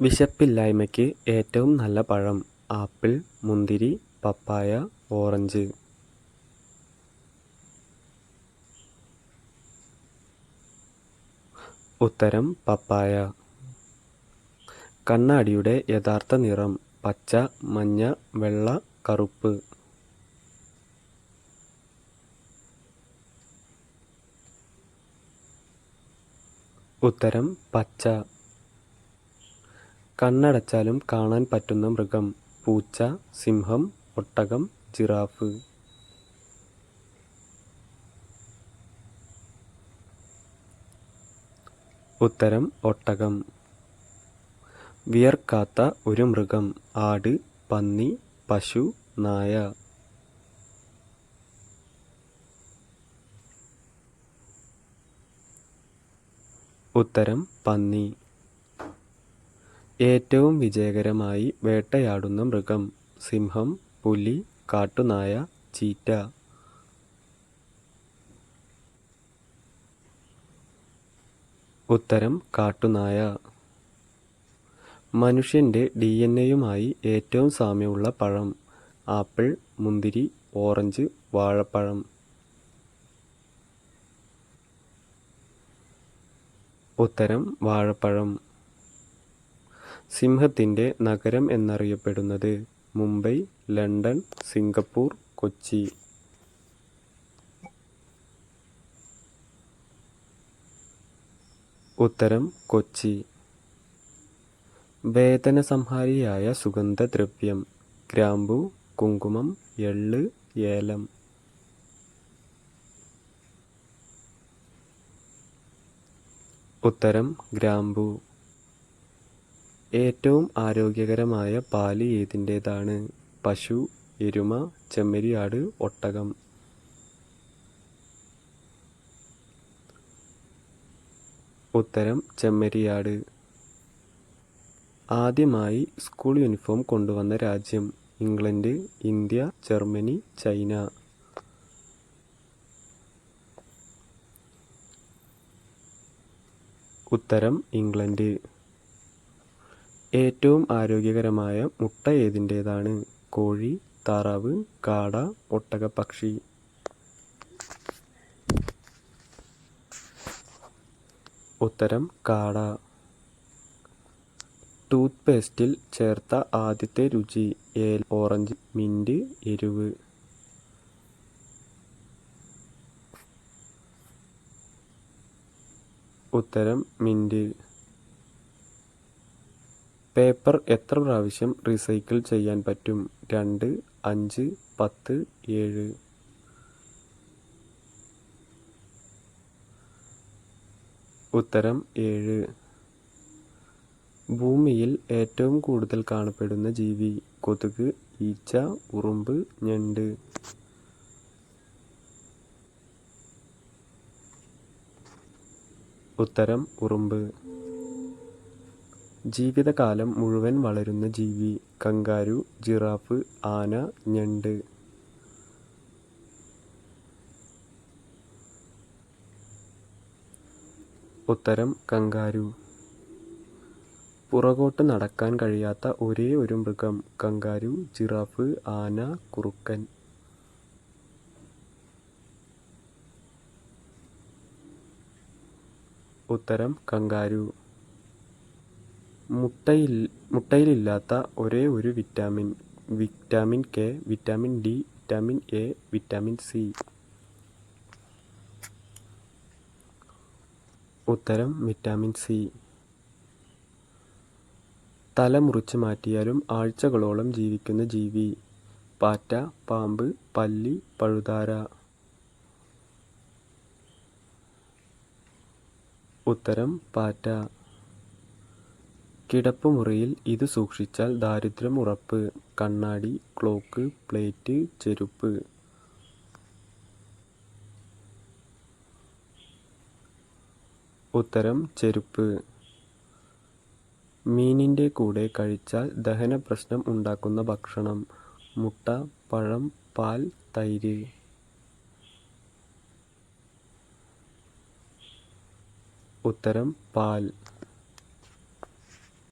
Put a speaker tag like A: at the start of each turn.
A: വിശപ്പില്ലായ്മയ്ക്ക് ഏറ്റവും നല്ല പഴം ആപ്പിൾ മുന്തിരി പപ്പായ ഓറഞ്ച്. ഉത്തരം പപ്പായ. കണ്ണാടിയുടെ യഥാർത്ഥ നിറം പച്ച മഞ്ഞ വെള്ള കറുപ്പ്. ഉത്തരം പച്ച. കണ്ണടച്ചാലും കാണാൻ പറ്റുന്ന മൃഗം പൂച്ച സിംഹം ഒട്ടകം ജിറാഫ്. ഉത്തരം ഒട്ടകം. വിയർക്കാത്ത ഒരു മൃഗം ആട് പന്നി പശു നായ. ഉത്തരം പന്നി. ഏറ്റവും വിജയകരമായി വേട്ടയാടുന്ന മൃഗം സിംഹം പുലി കാട്ടുനായ ചീറ്റ. ഉത്തരം കാട്ടുനായ. മനുഷ്യന്റെ ഡി എൻ എയുമായി ഏറ്റവും സാമ്യമുള്ള പഴം ആപ്പിൾ മുന്തിരി ഓറഞ്ച് വാഴപ്പഴം. ഉത്തരം വാഴപ്പഴം. സിംഹത്തിന്റെ നഗരം എന്നറിയപ്പെടുന്നത് മുംബൈ ലണ്ടൻ സിംഗപ്പൂർ കൊച്ചി. ഉത്തരം കൊച്ചി. വേദനസംഹാരിയായ സുഗന്ധദ്രവ്യം ഗ്രാമ്പു കുങ്കുമം എള്ള് ഏലം. ഉത്തരം ഗ്രാമ്പു. ഏറ്റവും ആരോഗ്യകരമായ പാൽ ഏതിന്റേതാണ്? പശു എരുമ ചെമ്മരിയാട് ഒട്ടകം. ഉത്തരം ചെമ്മരിയാട്. ആദ്യമായി സ്കൂൾ യൂണിഫോം കൊണ്ടുവന്ന രാജ്യം ഇംഗ്ലണ്ട് ഇന്ത്യ ജർമ്മനി ചൈന. ഉത്തരം ഇംഗ്ലണ്ട്. ഏറ്റവും ആരോഗ്യകരമായ മുട്ട ഏതിന്റേതാണ്? കോഴി താറാവ് കാട ഒട്ടകപ്പക്ഷി. ഉത്തരം കാട. ടൂത്ത് പേസ്റ്റിൽ ചേർത്ത ആദ്യത്തെ രുചി ഏൽ ഓറഞ്ച് മിന്റ് എരിവ്. ഉത്തരം മിന്റ്. പേപ്പർ എത്ര പ്രാവശ്യം റീസൈക്കിൾ ചെയ്യാൻ പറ്റും? രണ്ട് അഞ്ച് പത്ത് ഏഴ്. ഉത്തരം ഏഴ്. ഭൂമിയിൽ ഏറ്റവും കൂടുതൽ കാണപ്പെടുന്ന ജീവി കൊതുക് ഈച്ച ഉറുമ്പ് ഞണ്ട്. ഉത്തരം ഉറുമ്പ്. ജീവിതകാലം മുഴുവൻ വളരുന്ന ജീവി കങ്കാരു ജിറാഫ് ആന ഞണ്ട്. ഉത്തരം കങ്കാരു. പുറകോട്ട് നടക്കാൻ കഴിയാത്ത ഒരേ ഒരു മൃഗം കങ്കാരു ജിറാഫ് ആന കുറുക്കൻ. ഉത്തരം കങ്കാരു. മുട്ടയിൽ മുട്ടയിലില്ലാത്ത ഒരേ ഒരു vitamin vitamin K vitamin D vitamin A vitamin C. ഉത്തരം വിറ്റാമിൻ സി. തല മുറിച്ച് മാറ്റിയാലും ആഴ്ചകളോളം ജീവിക്കുന്ന ജീവി. പാറ്റ പാമ്പ് പല്ലി പഴുതാര. ഉത്തരം പാറ്റ. കിടപ്പുമുറിയിൽ ഇത് സൂക്ഷിച്ചാൽ ദാരിദ്ര്യം ഉറപ്പ്. കണ്ണാടി ക്ലോക്ക് പ്ലേറ്റ് ചെരുപ്പ്. ഉത്തരം ചെരുപ്പ്. മീനിന്റെ കൂടെ കഴിച്ചാൽ ദഹന പ്രശ്നം ഉണ്ടാക്കുന്ന ഭക്ഷണം. മുട്ട പഴം പാൽ തൈര്. ഉത്തരം പാൽ.